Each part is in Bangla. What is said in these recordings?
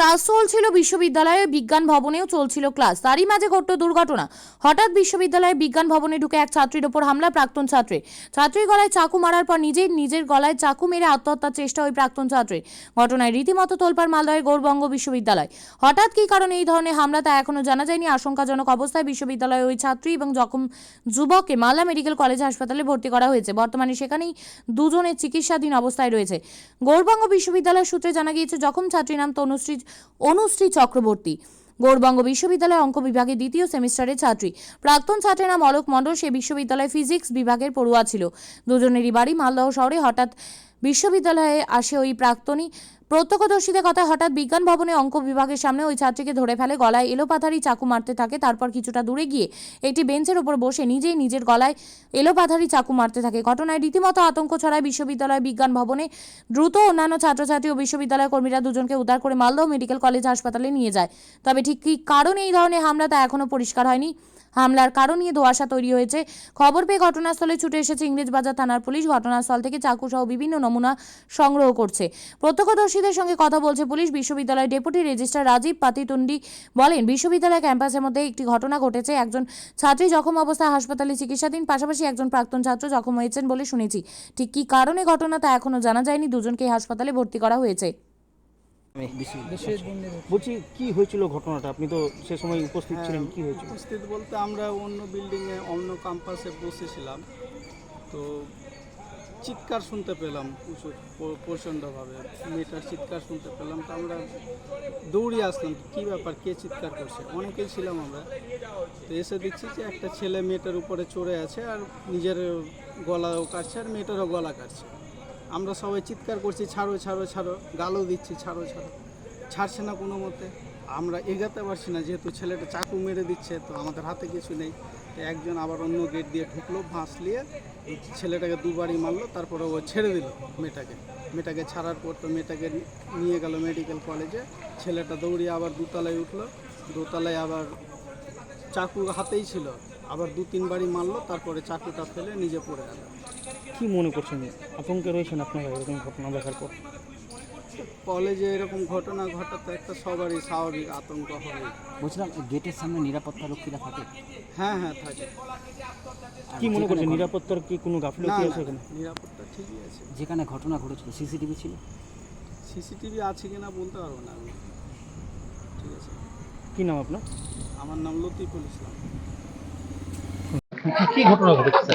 ক্লাস চলছিল বিশ্ববিদ্যালয়ে, বিজ্ঞান ভবনেও চলছিল ক্লাস। তারই মাঝে ঘটল দুর্ঘটনা। হঠাৎ বিশ্ববিদ্যালয়ে বিজ্ঞান ভবনে ঢুকে এক ছাত্রীর ওপর হামলা, প্রাক্তন ছাত্রী। ছাত্রীর গলায় চাকু মারার পর নিজেই নিজের গলায় চাকু মেরে আত্মহত্যার চেষ্টা ওই প্রাক্তন ছাত্রীর ঘটনায় রীতিমতো তোলপার মালদহের গৌরবঙ্গ বিশ্ববিদ্যালয়। হঠাৎ কী কারণে এই ধরনের হামলা তা এখনও জানা যায়নি। আশঙ্কাজনক অবস্থায় বিশ্ববিদ্যালয়ে ওই ছাত্রী এবং জখম যুবককে মালদা মেডিকেল কলেজ হাসপাতালে ভর্তি করা হয়েছে। বর্তমানে সেখানেই দুজনের চিকিৎসাধীন অবস্থায় রয়েছে। গৌরবঙ্গ বিশ্ববিদ্যালয় সূত্রে জানা গিয়েছে, জখম ছাত্রীর নাম তনুশ্রী অনুশ্রী চক্রবর্তী। গৌরবঙ্গ বিশ্ববিদ্যালয় অঙ্ক বিভাগে দ্বিতীয় সেমিস্টারের ছাত্রী। প্রাক্তন ছাত্রের নাম অলোক মণ্ডল, সে বিশ্ববিদ্যালয় ফিজিক্স বিভাগের পড়ুয়া ছিল। দুজনেরই বাড়ি মালদহ শহরে। হঠাৎ বিশ্ববিদ্যালয়ে আসে ওই প্রাক্তনী প্রত্যক্ষদর্শীদের কথা হঠাৎ বিজ্ঞান ভবনে অঙ্ক বিভাগের সামনে ওই ছাত্রীকে ধরে ফেলে, গলায় এলোপাথারি চাকু মারতে থাকে, তারপর কিছুটা দূরে গিয়ে একটি বেঞ্চের ওপর বসে নিজেই নিজের গলায় এলোপাথারি চাকু মারতে থাকে। ঘটনায় রীতিমতো আতঙ্ক ছড়ায় বিশ্ববিদ্যালয় বিজ্ঞান ভবনে। দ্রুত অন্যান্য ছাত্রছাত্রী ও বিশ্ববিদ্যালয় কর্মীরা দুজনকে উদ্ধার করে মালদহ মেডিকেল কলেজ হাসপাতালে নিয়ে যায়। তবে ঠিক কী কারণে এই ধরনের হামলা তা এখনও পরিষ্কার হয়নি। হামলার কারণ নিয়ে ধোঁয়াশা তৈরি হয়েছে। খবর পেয়ে ঘটনাস্থলে ছুটে এসেছে ইংরেজবাজার থানার পুলিশ। ঘটনাস্থল থেকে চাকু সহ বিভিন্ন নমুনা সংগ্রহ করছে। প্রত্যক্ষদর্শীদের সঙ্গে কথা বলছে পুলিশ। বিশ্ববিদ্যালয়ের ডেপুটি রেজিস্ট্রার রাজীব পাতিতুন্ডি বলেন, বিশ্ববিদ্যালয় ক্যাম্পাসের মধ্যে একটি ঘটনা ঘটেছে। একজন ছাত্রী জখম অবস্থায় হাসপাতালে চিকিৎসাধীন, পাশাপাশি একজন প্রাক্তন ছাত্র জখম হয়েছেন বলে শুনেছি। ঠিক কী কারণে ঘটনা তা এখনও জানা যায়নি। দুজনকেই হাসপাতালে ভর্তি করা হয়েছে। বলছি। কি হয়েছিল ঘটনাটা? আপনি তো সে সময় উপস্থিত হ্যাঁ, ছিলেন কি হয়েছিল? উপস্থিত বলতে আমরা অন্য বিল্ডিংয়ে অন্য ক্যাম্পাসে বসেছিলাম। তো চিৎকার শুনতে পেলাম প্রচুর প্রচণ্ডভাবে। মেয়েটার চিৎকার শুনতে পেলাম। তো আমরা দৌড়িয়ে আসলাম কী ব্যাপার কে চিৎকার করছে? অনেকেই ছিলাম আমরা। তো এসে দেখছি যে একটা ছেলে মেয়েটার উপরে চড়ে আছে আর নিজের গলাও কাটছে আর মেয়েটারও গলা কাটছে। আমরা সবাই চিৎকার করছি, ছাড়ো ছাড়ো ছাড়ো। গালও দিচ্ছি, ছাড়ো ছাড়ো। ছাড়ছে না কোনো মতে। আমরা এগাতে পারছি না, যেহেতু ছেলেটা চাকু মেরে দিচ্ছে, তো আমাদের হাতে কিছু নেই। একজন আবার অন্য গেট দিয়ে ঢুকলো ভাঁস নিয়ে ছেলেটাকে দুবারই মারলো, তারপরে ও ছেড়ে দিল মেয়েটাকে। মেয়েটাকে ছাড়ার পর তো মেয়েটাকে নিয়ে গেল মেডিকেল কলেজে। ছেলেটা দৌড়িয়ে আবার দুতলায় উঠল, দোতলায় আবার চাকু হাতেই ছিল। আবার দু তিনবারই মারলো, তারপরে চাকুটা ফেলে নিজে পড়ে গেল। কি মনে করছেন? আতঙ্কে রয়েছেন আপনারা এরকম ঘটনা দেখার পর? কলেজে এরকম ঘটনা ঘটাতে একটা সবারই স্বাভাবিক আতঙ্ক হবে বলছিলাম গেটের সামনে নিরাপত্তা রক্ষীরা থাকে? হ্যাঁ হ্যাঁ থাকে। কি মনে যেখানে করছেন নিরাপত্তার কি কোনো গাফিলতি আছে এখানে? নিরাপত্তা ঠিকই আছে। যেখানে ঘটনা ঘটেছিল সিসিটিভি ছিল? সিসিটিভি আছে কিনা বলতে পারব না আমি। ঠিক আছে। কি নাম আপনার? আমার নাম লতিফুল ইসলাম। কি ঘটনা ঘটেছে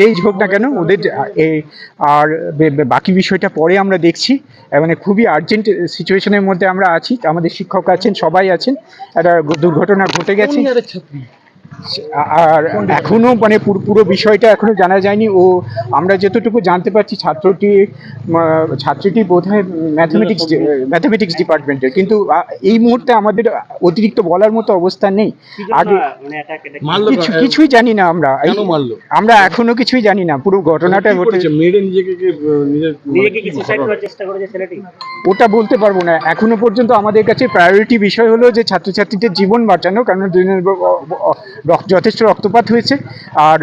যেই হোক না কেন, ওদের এই আর বাকি বিষয়টা পরে আমরা দেখছি। মানে খুবই আর্জেন্ট সিচুয়েশনের মধ্যে আমরা আছি। আমাদের শিক্ষক আছেন, সবাই আছেন। একটা দুর্ঘটনা ঘটে গেছে। আর এখনও মানে পুরো পুরো বিষয়টা এখনও জানা যায়নি। ও আমরা যতটুকু জানতে পারছি ছাত্রটি ছাত্রটি বোধ হয় ম্যাথমেটিক্স ম্যাথমেটিক্স ডিপার্টমেন্টের কিন্তু এই মুহূর্তে আমাদের অতিরিক্ত বলার মতো অবস্থা নেই। আগে কিছু কিছুই জানি না আমরা? আমরা এখনও কিছুই জানি না। পুরো ঘটনাটা ছেলেটি? ওটা বলতে পারব না। এখনও পর্যন্ত আমাদের কাছে প্রায়োরিটি বিষয় হলো যে ছাত্রছাত্রীদের জীবন বাঁচানো কারণ যথেষ্ট রক্তপাত হয়েছে। আর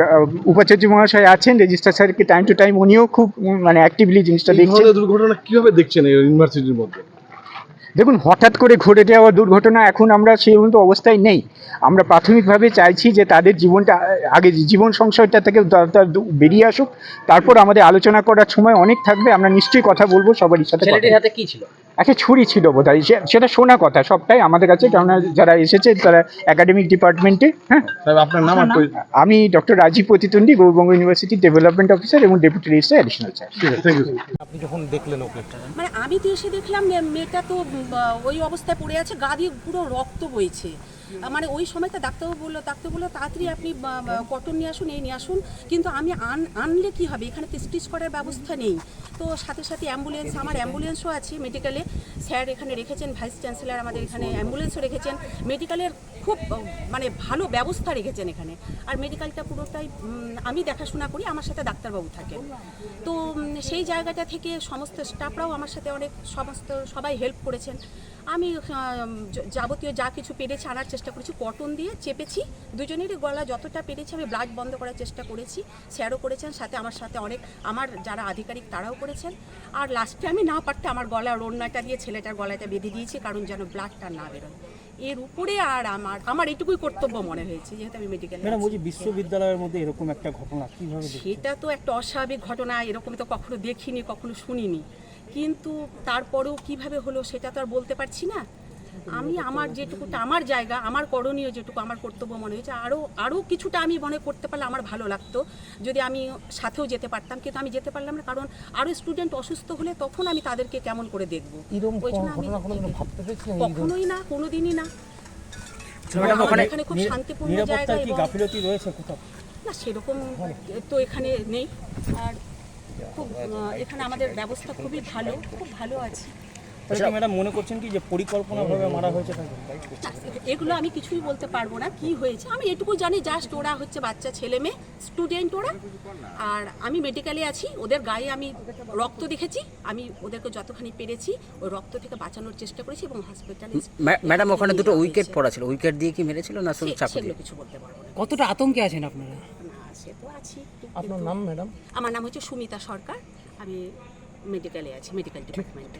উপাচার্য মহাশয় আছেন রেজিস্ট্রার স্যারকে টাইম টু টাইম উনিও খুব মানে অ্যাক্টিভলি জিনিসটা দেখছেন। দুর্ঘটনা কীভাবে দেখছেন ইউনিভার্সিটির মধ্যে? দেখুন হঠাৎ করে ঘটে যাওয়া দুর্ঘটনা এখন আমরা সেই মতো অবস্থায় নেই। আমরা প্রাথমিকভাবে চাইছি যে তাদের জীবনটা আগে জীবন সংশয়টা থেকে বেরিয়ে আসুক তারপর আমাদের আলোচনা করার সময় অনেক থাকবে আমরা নিশ্চয়ই কথা বলব সবারই সাথে হাতে কি ছিল? একটা ছুরি ছিল বোধ হয় সেটা শোনা কথা সবটাই আমাদের কাছে কারণ যারা এসেছে তারা একাডেমিক ডিপার্টমেন্টে হ্যাঁ? আপনার নাম আমি ডক্টর রাজীব প্রতিতন্ডী গৌরবঙ্গ ইউনিভার্সিটি ডেভেলপমেন্ট অফিসার এবং ডেপুটি রেজিস্ট্রার অ্যাডিশনাল আছে আপনি যখন দেখলেন ওকে। মানে আমি তো এসে দেখলাম মেয়েটা তো ওই অবস্থায় পড়ে আছে গা দিয়ে পুরো রক্ত বইছে। মানে ওই সময়টা ডাক্তারবাবু বলল ডাক্তার বলল, তাড়াতাড়ি আপনি কটন নিয়ে আসুন, এই নিয়ে আসুন। কিন্তু আমি আন, আনলে কি হবে? এখানে তো স্টিচ করার ব্যবস্থা নেই। তো সাথে সাথে অ্যাম্বুলেন্স, আমার অ্যাম্বুলেন্সও আছে মেডিকেলে। স্যার এখানে রেখেছেন, ভাইস চ্যান্সেলার আমাদের এখানে অ্যাম্বুলেন্সও রেখেছেন। মেডিকেলের খুব মানে ভালো ব্যবস্থা রেখেছেন এখানে। আর মেডিকেলটা পুরোটাই আমি দেখাশোনা করি, আমার সাথে ডাক্তারবাবু থাকেন। তো সেই জায়গাটা থেকে সমস্ত স্টাফরাও আমার সাথে অনেক, সমস্ত সবাই হেল্প করেছেন। আমি যাবতীয় যা কিছু পেরেছি আনার করেছি কটন দিয়ে চেপেছি। দুজনেরই গলা যতটা পেরেছি আমি ব্লাড বন্ধ করার চেষ্টা করেছি স্যারও করেছেন সাথে আমার সাথে অনেক আমার যারা আধিকারিক তারাও করেছেন। আর লাস্টে আমি না পারতে আমার গলার ওড়নাটা দিয়ে ছেলেটার গলাটা বেঁধে দিয়েছি কারণ যেন ব্লাডটা না বেরোয়। এর উপরে আর আমার আমার এটুকুই কর্তব্য মনে হয়েছে যেহেতু আমি মেডিকেল ম্যাডাম বলছি বিশ্ববিদ্যালয়ের মধ্যে এরকম একটা ঘটনা কীভাবে সেটা তো একটা অস্বাভাবিক ঘটনা এরকম তো কখনো দেখিনি কখনো শুনিনি। কিন্তু তারপরেও কীভাবে হলো সেটা তো আর বলতে পারছি না। আমি আমার যেটুকুটা আমার জায়গা আমার করণীয় যেটুকু আমার কর্তব্য মনে হয়েছে আরও আরও কিছুটা আমি মনে করতে পারলে আমার ভালো লাগতো। যদি আমি সাথেও যেতে পারতাম কিন্তু আমি যেতে পারলাম না কারণ আরও স্টুডেন্ট অসুস্থ হলে তখন আমি তাদেরকে কেমন করে দেখব? ওই জন্য আমি কখনোই না কোনোদিনই না। এখানে খুব শান্তিপূর্ণ জায়গা না সেরকম তো এখানে নেই। আর খুব এখানে আমাদের ব্যবস্থা খুবই ভালো খুব ভালো আছে। তাহলে ম্যাডাম মনে করছেন কি যে পরিকল্পনাভাবে মারা হয়েছে এগুলো আমি কিছুই বলতে পারব না কি হয়েছে? আমি এটুকু জানি জাস্ট ওরা হচ্ছে বাচ্চা ছেলে মেয়ে স্টুডেন্ট ওরা। আর আমি মেডিকেলে আছি ওদের গায়ে আমি রক্ত দেখেছি আমি ওদেরকে যতখানি পেরেছি ওই রক্ত থেকে বাঁচানোর চেষ্টা করেছি এবং হসপিটালে ম্যা- ম্যাডাম ওখানে দুটো উইকেট পড়া ছিল উইকেট দিয়ে কি মেরেছিল না শুধু চাকু দিয়ে? কিছু বলতে পারব না। কতটা আতঙ্কে আছেন আপনারা? না সে তো আছি আপনার নাম ম্যাডাম? আমার নাম হচ্ছে সুমিতা সরকার আমি মেডিকেলে আছি মেডিকেল ডিপার্টমেন্টে